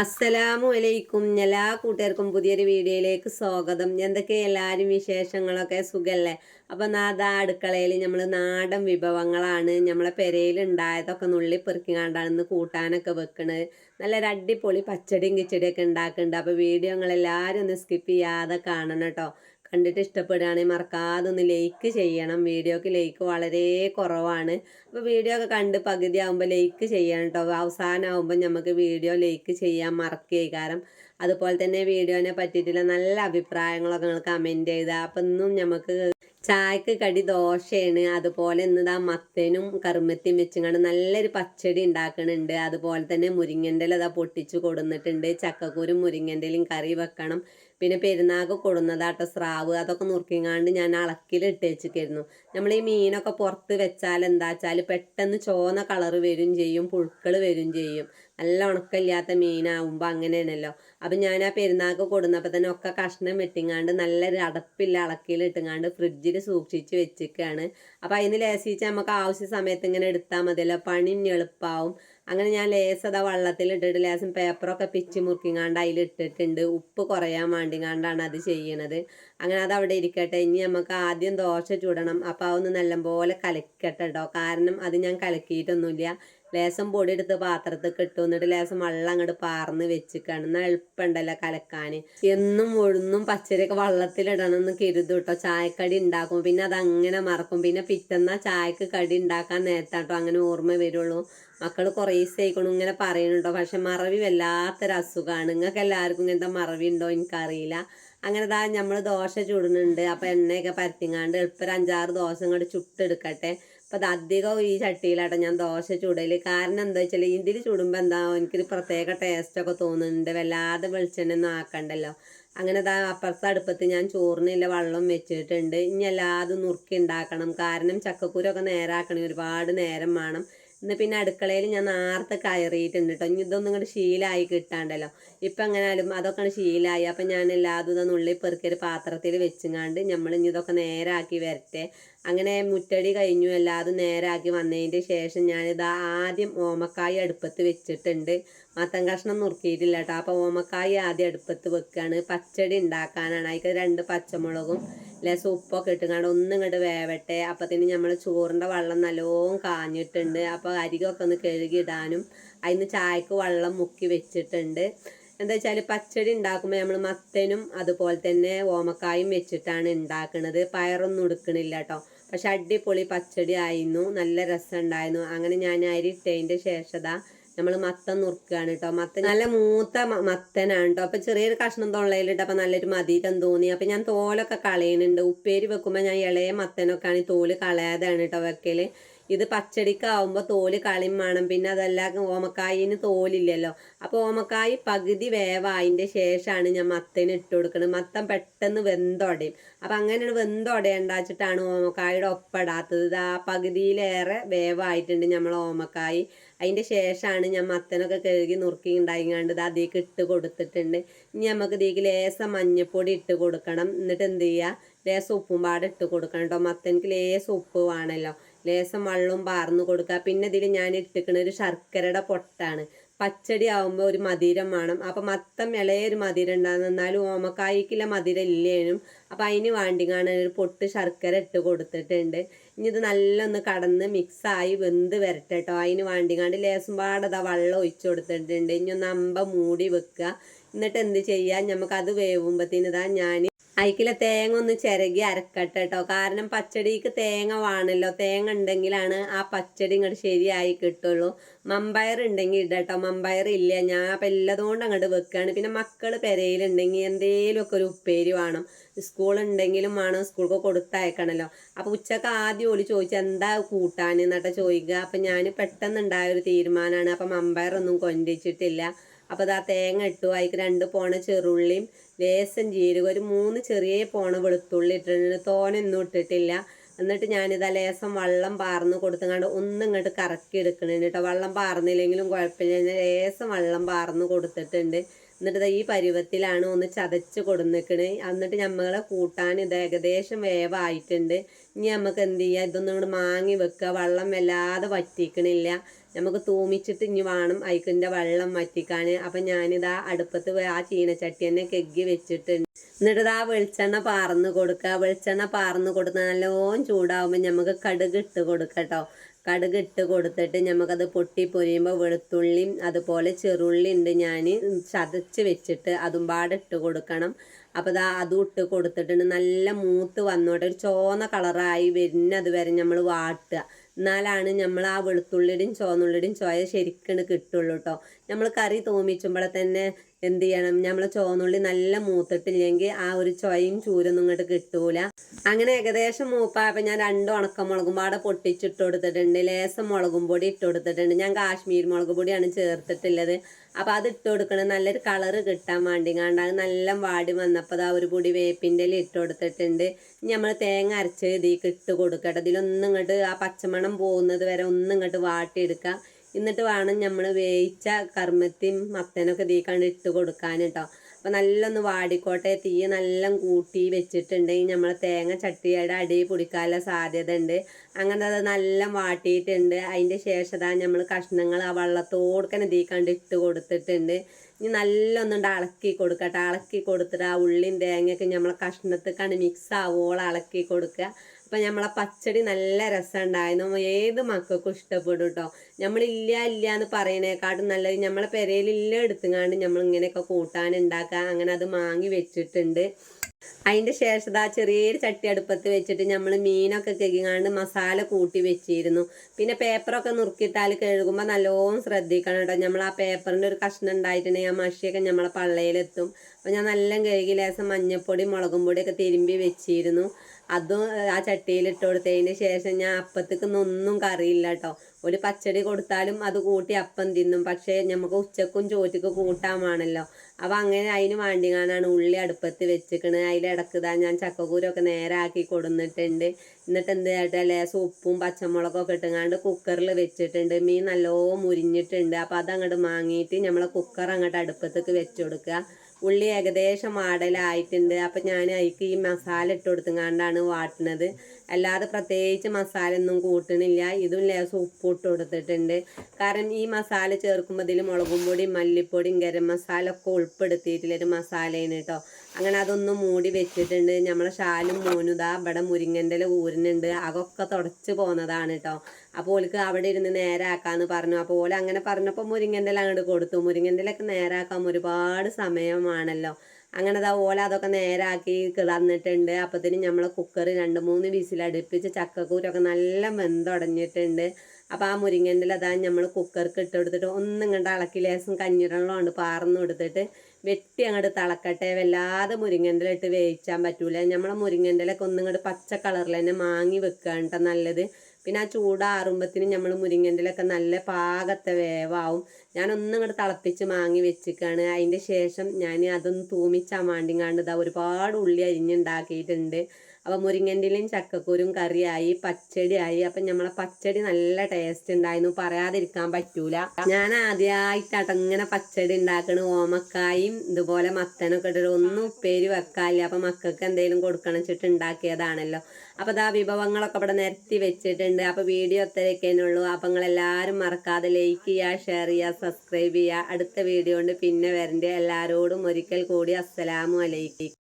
അസ്സലാമു അലൈക്കും എല്ലാ കൂട്ടുകാർക്കും പുതിയൊരു വീഡിയോയിലേക്ക് സ്വാഗതം. എന്തൊക്കെ എല്ലാവരും വിശേഷങ്ങളൊക്കെ? സുഖല്ലേ? അപ്പം നാദാ അടുക്കളയിൽ നമ്മൾ നാടൻ വിഭവങ്ങളാണ് നമ്മളെ പെരയിൽ ഉണ്ടായതൊക്കെ നുള്ളി പെറുക്കിങ്ങാണ്ടാണ് ഇന്ന് കൂട്ടാനൊക്കെ വെക്കണത് നല്ലൊരു അടിപൊളി പച്ചടിയും കിച്ചടിയൊക്കെ ഉണ്ടാക്കുന്നുണ്ട് അപ്പോൾ വീഡിയോ നിങ്ങളെല്ലാവരും ഒന്ന് സ്കിപ്പ് ചെയ്യാതെ കാണണം കേട്ടോ. കണ്ടിട്ട് ഇഷ്ടപ്പെടുകയാണെങ്കിൽ മറക്കാതെ ഒന്ന് ലൈക്ക് ചെയ്യണം. വീഡിയോക്ക് ലൈക്ക് വളരെ കുറവാണ്. അപ്പോൾ വീഡിയോ ഒക്കെ കണ്ട് പകുതി ആകുമ്പോൾ ലൈക്ക് ചെയ്യണം കേട്ടോ അവസാനമാകുമ്പോൾ നമുക്ക് വീഡിയോ ലൈക്ക് ചെയ്യാൻ മറക്കുക കാരണം അതുപോലെ തന്നെ വീഡിയോനെ പറ്റിയിട്ടുള്ള നല്ല അഭിപ്രായങ്ങളൊക്കെ നിങ്ങൾ കമന്റ് ചെയ്താൽ അപ്പം ഇന്നും നമുക്ക് ചായക്ക് കടി ദോശയാണ്. അതുപോലെ ഇന്നതാ മത്തനും കറുമത്തിയും വെച്ചുകൊണ്ട് നല്ലൊരു പച്ചടി ഉണ്ടാക്കണുണ്ട് അതുപോലെ തന്നെ മുരിങ്ങന്റെ അതാ പൊട്ടിച്ച് കൊടുന്നിട്ടുണ്ട്. ചക്കക്കൂരും മുരിങ്ങന്റെലും കറി വെക്കണം. പിന്നെ പെരുന്നാൾക്ക് കൊടുന്നതാട്ടോ സ്രാവ് അതൊക്കെ നുറുക്കിങ്ങാണ്ട് ഞാൻ അളക്കിലിട്ട് വെച്ചിരിക്കുന്നു നമ്മൾ ഈ മീനൊക്കെ പുറത്ത് വെച്ചാൽ എന്താ വെച്ചാൽ പെട്ടെന്ന് ചോന്ന കളർ വരും ചെയ്യും പുഴുക്കൾ വരും ചെയ്യും. നല്ല ഉണക്കമില്ലാത്ത മീനാവുമ്പോൾ അങ്ങനെയാണല്ലോ. അപ്പം ഞാൻ ആ പെരുന്നാൾക്ക് കൊടുന്നപ്പോൾ തന്നെ ഒക്കെ കഷ്ണം വെട്ടിങ്ങാണ്ട് നല്ലൊരു അടപ്പില്ല അളക്കിയിലിട്ടുങ്ങാണ്ട് ഫ്രിഡ്ജിൽ സൂക്ഷിച്ച് വെച്ചിരിക്കുകയാണ് അപ്പം അതിന് ലേസിച്ച് നമുക്ക് ആവശ്യ സമയത്ത് ഇങ്ങനെ എടുത്താൽ മതിയല്ലോ. പണി എളുപ്പമാവും അങ്ങനെ ഞാൻ ലേസ് അതാ വെള്ളത്തിലിട്ടിട്ട് ലേസം പേപ്പറൊക്കെ പിച്ച് മുറുക്കിങ്ങാണ്ട് അതിലിട്ടിട്ടുണ്ട്. ഉപ്പ് കുറയാൻ വേണ്ടിങ്ങാണ്ടാണ് അത് ചെയ്യണത്. അങ്ങനെ അത് അവിടെ ഇരിക്കട്ടെ. ഇനി നമുക്ക് ആദ്യം ദോശ ചുടണം. അപ്പോൾ അതൊന്ന് നല്ലപോലെ കലക്കട്ടെ കേട്ടോ കാരണം അത് ഞാൻ കലക്കിയിട്ടൊന്നുമില്ല. ലേസം പൊടി എടുത്ത് പാത്രത്തിൽ കിട്ടും എന്നിട്ട് ലേസം വെള്ളം അങ്ങോട്ട് പാർന്ന് വെച്ചിക്കാണ്. എന്നാൽ എളുപ്പമുണ്ടല്ലോ കലക്കാൻ എന്നും ഒഴുന്നും പച്ചരിയൊക്കെ വെള്ളത്തിലിടണം എന്ന് കരുതും കേട്ടോ ചായക്കടി ഉണ്ടാക്കും. പിന്നെ അതങ്ങനെ മറക്കും. പിന്നെ പിറ്റന്നാ ചായക്ക് കടി ഉണ്ടാക്കാൻ നേരത്താട്ടോ അങ്ങനെ ഓർമ്മ വരുള്ളൂ. മക്കൾ കുറേ ദിവസമായിക്കണം ഇങ്ങനെ പറയുന്നുണ്ടോ പക്ഷെ മറവി വല്ലാത്തൊരു അസുഖമാണ് നിങ്ങൾക്ക് എല്ലാവർക്കും ഇങ്ങനത്തെ മറവി ഉണ്ടോ എനിക്കറിയില്ല. അങ്ങനെ ദാ നമ്മൾ ദോശ ചുടുന്നുണ്ട്. അപ്പം എണ്ണയൊക്കെ പരത്തിങ്ങാണ്ട് എളുപ്പം ഒരു അഞ്ചാറ് ദോശ ഇങ്ങോട്ട് ചുട്ടെടുക്കട്ടെ. അപ്പം അത് അധികം ഈ ചട്ടിയിലാട്ടോ ഞാൻ ദോശ ചുടൽ കാരണം എന്താ വെച്ചാൽ ഇതിൽ ചുടുമ്പോൾ എന്താ എനിക്കൊരു പ്രത്യേക ടേസ്റ്റൊക്കെ തോന്നുന്നുണ്ട്. വല്ലാതെ വെളിച്ചെണ്ണ ഒന്നും ആക്കണ്ടല്ലോ. അങ്ങനെ അതാ അപ്പുറത്തെ അടുപ്പത്ത് ഞാൻ ചോറിനില്ല വെള്ളം വെച്ചിട്ടുണ്ട്. ഇനി എല്ലാതും നുറുക്കി ഉണ്ടാക്കണം കാരണം ചക്കക്കൂരൊക്കെ നേരാക്കണേ ഒരുപാട് നേരം വേണം. ഇന്ന് പിന്നെ അടുക്കളയിൽ ഞാൻ നേരത്തെ കയറിയിട്ടുണ്ട് കേട്ടോ ഇനി ഇതൊന്നും ഇങ്ങോട്ട് ശീലമായി കിട്ടാണ്ടല്ലോ. ഇപ്പം എങ്ങനെയാലും അതൊക്കെ ശീലമായി അപ്പം ഞാൻ എല്ലാതും ഇതൊന്നുള്ളിൽ പെറുക്കിയൊരു പാത്രത്തിൽ വെച്ചുങ്ങാണ്ട് നമ്മൾ ഇനി ഇതൊക്കെ നേരാക്കി വരട്ടെ. അങ്ങനെ മുറ്റടി കഴിഞ്ഞു. എല്ലാതും നേരാക്കി വന്നതിന്റെ ശേഷം ഞാനിത് ആദ്യം ഓമക്കായ അടുപ്പത്ത് വെച്ചിട്ടുണ്ട്. മത്തൻ കഷ്ണം നുറുക്കിയിട്ടില്ല കേട്ടോ. അപ്പോൾ ഓമക്കായ ആദ്യം അടുപ്പത്ത് വെക്കുകയാണ് പച്ചടി ഉണ്ടാക്കാനാണ്. അതിൽ രണ്ട് പച്ചമുളകും ലേശം ഉപ്പൊക്കെ ഇട്ടുകൊണ്ട് ഒന്നും ഇങ്ങോട്ട് വേവട്ടെ. അപ്പത്തിന് നമ്മൾ ചോറിന്റെ വെള്ളം നല്ലോണം കാഞ്ഞിട്ടുണ്ട്. അപ്പോൾ അരികൊക്കെ ഒന്ന് കഴുകിയിടാനും അതിന് ചായക്ക് വെള്ളം മുക്കി വെച്ചിട്ടുണ്ട്. എന്താ വെച്ചാൽ പച്ചടി ഉണ്ടാക്കുമ്പോൾ നമ്മൾ മത്തനും അതുപോലെ തന്നെ ഓമക്കായും വെച്ചിട്ടാണ് ഉണ്ടാക്കുന്നത് പയറൊന്നും ഉടുക്കണില്ല കേട്ടോ പക്ഷെ അടിപൊളി പച്ചടി ആയിരുന്നു. നല്ല രസം ഉണ്ടായിരുന്നു അങ്ങനെ ഞാൻ അരി ഇട്ടതിന്റെ ശേഷതാ നമ്മൾ മത്തൻ നുറുക്കുകയാണ് കേട്ടോ മത്തൻ നല്ല മൂത്ത മത്തനാണ് കേട്ടോ അപ്പൊ ചെറിയൊരു കഷ്ണം തൊള്ളയിലിട്ട് അപ്പൊ നല്ലൊരു മതിയിട്ടം തോന്നി. അപ്പൊ ഞാൻ തോലൊക്കെ കളയുന്നുണ്ട് ഉപ്പേരി വെക്കുമ്പോൾ ഞാൻ ഇളയ മത്തനൊക്കെ ആണ് തോൽ കളയാതെയാണ് കേട്ടോ വെക്കൽ. ഇത് പച്ചടിക്കാവുമ്പോൾ തോൽ കളിമണം പിന്നെ അതല്ല ഓമക്കായിന് തോലില്ലല്ലോ. അപ്പോൾ ഓമക്കായി പകുതി വേവായതിന്റെ ശേഷമാണ് ഞാൻ മത്തന് ഇട്ട് കൊടുക്കുന്നത് മത്തം പെട്ടെന്ന് വെന്തോടയും അപ്പം അങ്ങനെ വെന്തൊടയണ്ടാച്ചിട്ടാണ് ഓമക്കായുടെ ഒപ്പിടാത്തത്. ഇത് ആ പകുതിയിലേറെ വേവായിട്ടുണ്ട് നമ്മൾ ഓമക്കായി. അതിന്റെ ശേഷമാണ് ഞാൻ മത്തനൊക്കെ കഴുകി നുറുക്കി ഉണ്ടായിങ്ങാണ്ട് ഇത് അതിലേക്ക് ഇട്ട് കൊടുത്തിട്ടുണ്ട്. ഇനി നമുക്ക് ഇതിലേക്ക് ലേസം മഞ്ഞപ്പൊടി ഇട്ട് കൊടുക്കണം. എന്നിട്ട് എന്ത് ചെയ്യുക ലേസം ഉപ്പും പാടെ ഇട്ട് കൊടുക്കണം കേട്ടോ മത്തനിക്ക് ലേസം ഉപ്പ് വേണമല്ലോ ലേസം വെള്ളവും പാർന്നു കൊടുക്കുക. പിന്നെ ഇതിൽ ഞാൻ ഇട്ടിക്കണ ഒരു ശർക്കരയുടെ പൊട്ടാണ്. പച്ചടി ആവുമ്പോൾ ഒരു മധുരം വേണം. അപ്പം മത്തം ഇളയൊരു മധുരം ഉണ്ടാകും എന്നാലും ഓമക്കായ്ക്കുള്ള മധുരം ഇല്ലേനും. അപ്പം അതിന് വേണ്ടിങ്ങാണ് ഒരു പൊട്ട് ശർക്കര ഇട്ട് കൊടുത്തിട്ടുണ്ട്. ഇനി ഇത് നല്ല ഒന്ന് കടന്ന് മിക്സായി വെന്ത് വരട്ടെ കേട്ടോ അതിന് വേണ്ടിങ്ങാണ്ട് ലേശം പാടതാ വെള്ളം ഒഴിച്ചു കൊടുത്തിട്ടുണ്ട്. ഇനി ഒന്ന് അമ്പ മൂടി വെക്കുക. എന്നിട്ട് എന്ത് ചെയ്യുക നമുക്കത് അത് വേവുമ്പത്തേനിതാ ഞാൻ അയക്കിലെ തേങ്ങ ഒന്ന് ചിരകി അരക്കട്ടെ കേട്ടോ കാരണം പച്ചടിക്ക് തേങ്ങ വേണമല്ലോ തേങ്ങ ഉണ്ടെങ്കിലാണ് ആ പച്ചടി ഇങ്ങോട്ട് ശരിയായി കിട്ടുള്ളൂ. മമ്പയർ ഉണ്ടെങ്കിൽ ഇടട്ടോ മമ്പയർ ഇല്ല. ഞാൻ അപ്പം എല്ലാതുകൊണ്ട് അങ്ങോട്ട് വെക്കുകയാണ് പിന്നെ മക്കൾ പെരയിലുണ്ടെങ്കിൽ എന്തേലുമൊക്കെ ഒരു ഉപ്പേരി വേണം. സ്കൂളുണ്ടെങ്കിലും വേണം. സ്കൂൾക്ക് കൊടുത്തയക്കണമല്ലോ അപ്പോൾ ഉച്ചയ്ക്ക് ആദ്യം ഓൽ ചോദിച്ചു എന്താ കൂട്ടാൻ എന്നിട്ട് ചോദിക്കുക. അപ്പം ഞാൻ പെട്ടെന്ന് ഉണ്ടായ ഒരു തീരുമാനമാണ് അപ്പം മമ്പയർ ഒന്നും കൊണ്ടിച്ചിട്ടില്ല അപ്പോൾ ഇതാ തേങ്ങ ഇട്ടു. അതിക്ക് രണ്ട് പോണ ചെറുള്ളിയും ലേശം ജീരകം ഒരു മൂന്ന് ചെറിയ പോണ വെളുത്തുള്ളി ഇട്ടിട്ടുണ്ട്. തോനൊന്നും ഇട്ടിട്ടില്ല. എന്നിട്ട് ഞാനിതാ ലേശം വെള്ളം പാർന്ന് കൊടുത്തങ്ങാണ്ട് ഒന്നും ഇങ്ങോട്ട് കറക്കി എടുക്കണുണ്ട് കേട്ടോ. വെള്ളം പാർന്നില്ലെങ്കിലും കുഴപ്പമില്ല. ഞാൻ ലേശം വെള്ളം പാർന്ന് കൊടുത്തിട്ടുണ്ട്. എന്നിട്ട് ഈ പരുവത്തിലാണ് ഒന്ന് ചതച്ച് കൊടുന്നിക്കണ്. എന്നിട്ട് നമ്മളെ കൂട്ടാൻ ഇത് ഏകദേശം വേവായിട്ടുണ്ട്. ഇനി നമുക്ക് എന്ത് ചെയ്യുക ഇതൊന്നും കൂടെ മാങ്ങി വെക്കുക വെള്ളം വല്ലാതെ വറ്റിക്കണില്ല. നമുക്ക് തൂമിച്ചിട്ട് ഇനി വേണം അയക്കിന്റെ വെള്ളം വറ്റിക്കാൻ. അപ്പം ഞാനിതാ അടുപ്പത്ത് ആ ചീനച്ചട്ടി തന്നെ കെഗ്ഗി വെച്ചിട്ടുണ്ട്. എന്നിട്ട് ആ വെളിച്ചെണ്ണ പാർന്ന് കൊടുക്കുക വെളിച്ചെണ്ണ പാർന്ന് കൊടുത്ത് നല്ലോണം ചൂടാവുമ്പോൾ നമുക്ക് കടുക് ഇട്ട് കൊടുക്കട്ടോ കടുക് ഇട്ട് കൊടുത്തിട്ട് നമുക്കത് പൊട്ടി പൊരിയുമ്പോൾ വെളുത്തുള്ളിയും അതുപോലെ ചെറുള്ളി ഉണ്ട് ഞാൻ ചതച്ച് വെച്ചിട്ട് അതും പാടെ ഇട്ട് കൊടുക്കണം. അപ്പോൾ ദാ അതും ഇട്ട് കൊടുത്തിട്ടുണ്ട് നല്ല മൂത്ത് വന്നോട്ടെ. ഒരു ചോന്ന കളറായി വരുന്നത് വരെ നമ്മൾ വാട്ടുക. എന്നാലാണ് നമ്മൾ ആ വെളുത്തുള്ളിയുടെയും ചുവന്നുള്ളിയുടെയും ചോയ ശരിക്കും കിട്ടുള്ളൂ കേട്ടോ നമ്മൾ കറി തോമിച്ചുമ്പോഴെ തന്നെ എന്ത് ചെയ്യണം? നമ്മൾ ചുവന്നുള്ളി നല്ല മൂത്തിട്ടില്ലെങ്കിൽ ആ ഒരു ചൊയയും ചൂരൊന്നും ഇങ്ങോട്ട് കിട്ടൂല. അങ്ങനെ ഏകദേശം മൂപ്പായപ്പോൾ ഞാൻ രണ്ട് ഉണക്കമുളകും പാടെ പൊട്ടിച്ചിട്ട് കൊടുത്തിട്ടുണ്ട്. ലേസം മുളകും പൊടി ഇട്ട് കൊടുത്തിട്ടുണ്ട്. ഞാൻ കാശ്മീർ മുളക് പൊടിയാണ് ചേർത്തിട്ടുള്ളത്. അപ്പോൾ അത് ഇട്ട് കൊടുക്കണം. നല്ലൊരു കളറ് കിട്ടാൻ വേണ്ടി. കണ്ട് അത് നല്ല വാടി വന്നപ്പോൾ ആ ഒരു പൊടി വേപ്പിന്റെ ഇട്ട് കൊടുത്തിട്ടുണ്ട്. നമ്മൾ തേങ്ങ അരച്ച് ഇതിലേക്ക് ഇട്ട് കൊടുക്കട്ടെ. ഇതിലൊന്നും ഇങ്ങോട്ട് ആ പച്ചമണം പോകുന്നത് വരെ ഒന്നും ഇങ്ങോട്ട് വാട്ടിയെടുക്കുക എന്നിട്ട് വേണം നമ്മൾ വേവിച്ച കർമ്മത്തിയും മത്തനൊക്കെ ഇതിക്കാണ്ട് ഇട്ട് കൊടുക്കാൻ കേട്ടോ. അപ്പോൾ നല്ലൊന്ന് വാടിക്കോട്ടെ. തീ നല്ല കൂട്ടി വെച്ചിട്ടുണ്ടെങ്കിൽ നമ്മൾ തേങ്ങ ചട്ടിയുടെ അടി പൊടിക്കാനുള്ള സാധ്യത ഉണ്ട് അങ്ങനെ അത് നല്ല വാട്ടിയിട്ടുണ്ട്. അതിന്റെ ശേഷം നമ്മൾ കഷ്ണങ്ങൾ ആ വെള്ളത്തോടുക്കനെ കണ്ടിട്ട് ഇട്ട് കൊടുത്തിട്ടുണ്ട്. ഇനി നല്ലൊന്നുണ്ട് ഇളക്കി കൊടുക്കട്ടെ. ഇളക്കി കൊടുത്തിട്ട് ആ ഉള്ളിയും തേങ്ങയൊക്കെ നമ്മൾ കഷ്ണത്തേക്കാണ് മിക്സ് ആവുമോളം ഇളക്കി കൊടുക്കുക അപ്പം നമ്മളെ പച്ചടി നല്ല രസം ഉണ്ടായിരുന്നു ഏത് മക്കൾക്കും ഇഷ്ടപ്പെടും കേട്ടോ നമ്മളില്ല ഇല്ല എന്ന് പറയണേക്കാട്ടും നല്ലത് നമ്മളെ പെരയിലില്ല എടുത്തുങ്ങാണ്ട് കൂട്ടാൻ ഉണ്ടാക്കുക അങ്ങനെ അത് മാങ്ങി വെച്ചിട്ടുണ്ട്. അതിന്റെ ശേഷം ആ ചെറിയൊരു ചട്ടി അടുപ്പത്ത് വെച്ചിട്ട് നമ്മൾ മീനൊക്കെ കഴുകിങ്ങാണ്ട് മസാല കൂട്ടി വെച്ചിരുന്നു. പിന്നെ പേപ്പറൊക്കെ നുറുക്കിയിട്ടാൽ കഴുകുമ്പോൾ നല്ലോണം ശ്രദ്ധിക്കണം കേട്ടോ. നമ്മൾ ആ പേപ്പറിന്റെ ഒരു കഷ്ണം ഉണ്ടായിട്ടുണ്ടെങ്കിൽ ആ മഷിയൊക്കെ നമ്മളെ പള്ളയിലെത്തും. അപ്പോൾ ഞാൻ നല്ല കഴുകി ലേസം മഞ്ഞപ്പൊടി മുളകും പൊടിയൊക്കെ തിരുമ്പി വെച്ചിരുന്നു. അതും ആ ചട്ടിയിൽ ഇട്ട് കൊടുത്തതിന് ശേഷം ഞാൻ അപ്പത്തേക്ക് ഒന്നും കറിയില്ല കേട്ടോ ഒരു പച്ചടി കൊടുത്താലും അത് കൂട്ടി അപ്പം തിന്നും. പക്ഷേ നമുക്ക് ഉച്ചക്കും ചോറ്റക്കും കൂട്ടാമാണല്ലോ അപ്പം അങ്ങനെ അതിന് വേണ്ടിങ്ങാനാണ് ഉള്ളി അടുപ്പത്ത് വെച്ചിക്കണത് അതിലിടക്ക് ഇതാ ഞാൻ ചക്കക്കൂരൊക്കെ നേരാക്കി കൊടുന്നിട്ടുണ്ട്. എന്നിട്ട് എന്ത് ലേസം ഉപ്പും പച്ചമുളകൊക്കെ ഇട്ടുങ്ങാണ്ട് കുക്കറിൽ വെച്ചിട്ടുണ്ട്. മീൻ നല്ലോ മുരിഞ്ഞിട്ടുണ്ട്. അപ്പം അതങ്ങോട്ട് മാങ്ങിയിട്ട് നമ്മളെ കുക്കർ അങ്ങോട്ട് അടുപ്പത്തേക്ക് വെച്ചു കൊടുക്കുക ഉള്ളി ഏകദേശം ആടലായിട്ടുണ്ട് അപ്പം ഞാൻ അതിക്ക് ഈ മസാല ഇട്ട് കൊടുത്തുങ്ങാണ്ടാണ് വാട്ടുന്നത് അല്ലാതെ പ്രത്യേകിച്ച് മസാല ഒന്നും കൂട്ടണില്ല. ഇതും ലേസം ഉപ്പ് ഇട്ട് കൊടുത്തിട്ടുണ്ട്. കാരണം ഈ മസാല ചേർക്കുമ്പോൾ ഇതിൽ മുളകും പൊടിയും മല്ലിപ്പൊടിയും ഗരം മസാല ഒക്കെ ഉൾപ്പെടുത്തിയിട്ടുള്ളൊരു മസാലയാണ് കേട്ടോ അങ്ങനെ അതൊന്നും മൂടി വെച്ചിട്ടുണ്ട്. നമ്മളെ ഷാലും മോനും ഇതാ ഇവിടെ മുരിങ്ങന്റെ ഊരിനുണ്ട് അതൊക്കെ തുടച്ച് പോകുന്നതാണ് കേട്ടോ അപ്പോൾ ഓൾക്ക് അവിടെ ഇരുന്ന് നേരാക്കാന്ന് പറഞ്ഞു. അപ്പോൾ ഓല അങ്ങനെ പറഞ്ഞപ്പോൾ മുരിങ്ങന്റെ അങ്ങോട്ട് കൊടുത്തു. മുരിങ്ങന്റെ നേരാക്കാൻ ഒരുപാട് സമയമാണല്ലോ. അങ്ങനെ ദാ ഓല അതൊക്കെ നേരാക്കി കിളന്നിട്ടുണ്ട്. അപ്പത്തിന് നമ്മൾ കുക്കർ രണ്ട് മൂന്ന് വിസിലടുപ്പിച്ച് ചക്കക്കൂരൊക്കെ നല്ല വെന്തുടഞ്ഞിട്ടുണ്ട് അപ്പോൾ ആ മുരിങ്ങന്റെ അതാ നമ്മൾ കുക്കർക്ക് ഇട്ട് കൊടുത്തിട്ട് ഒന്നും ഇങ്ങോട്ട് ഇളക്കി ലേസം കഞ്ഞിരള്ളമുണ്ട് പാർന്ന് കൊടുത്തിട്ട് വെട്ടി അങ്ങോട്ട് തിളക്കട്ടെ. വല്ലാതെ മുരിങ്ങന്റെ ഇട്ട് വേവിച്ചാൻ പറ്റൂല. നമ്മളെ മുരിങ്ങന്റെ ഒന്നും ഇങ്ങോട്ട് പച്ച കളറിൽ തന്നെ മാങ്ങി വെക്കുകയാണ് കേട്ടോ നല്ലത്. പിന്നെ ആ ചൂടാറുമ്പത്തിന് നമ്മൾ മുരിങ്ങന്റെലൊക്കെ നല്ല പാകത്തെ വേവാവും. ഞാനൊന്നും ഇങ്ങോട്ട് തിളപ്പിച്ച് മാങ്ങി വെച്ചിക്കാണ്. അതിന്റെ ശേഷം ഞാൻ അതൊന്ന് തൂമിച്ചാൽ മാണ്ടിങ്ങാണ്ട് ഇതാ ഒരുപാട് ഉള്ളി അരിഞ്ഞുണ്ടാക്കിയിട്ടുണ്ട് അപ്പോൾ മുരിങ്ങന്റെ ഇലയും ചക്കക്കുരും കറിയായി പച്ചടിയായി. അപ്പം നമ്മളെ പച്ചടി നല്ല ടേസ്റ്റ് ഉണ്ടായിരുന്നു പറയാതിരിക്കാൻ പറ്റൂല. ഞാൻ ആദ്യമായിട്ടാട്ടോ ഇങ്ങനെ പച്ചടി ഉണ്ടാക്കണ ഓമക്കായും ഇതുപോലെ മത്തനൊക്കെ ഇട്ടിട്ട് ഒന്നും ഉപ്പേരി വെക്കാല്ല അപ്പം മക്കൾക്ക് എന്തെങ്കിലും കൊടുക്കണം വെച്ചിട്ട് ഉണ്ടാക്കിയതാണല്ലോ അപ്പോൾ അതാ വിഭവങ്ങളൊക്കെ ഇവിടെ നിരത്തി വെച്ചിട്ടുണ്ട്. അപ്പോൾ വീഡിയോ ഒത്തരക്കേനെ ഉള്ളൂ. അപ്പം നിങ്ങളെല്ലാവരും മറക്കാതെ ലൈക്ക് ചെയ്യുക ഷെയർ ചെയ്യുക സബ്സ്ക്രൈബ് ചെയ്യുക. അടുത്ത വീഡിയോ കൊണ്ട് പിന്നെ വരണ്ടേ. എല്ലാവരോടും ഒരിക്കൽ കൂടി അസ്സലാമു അലൈക്കും.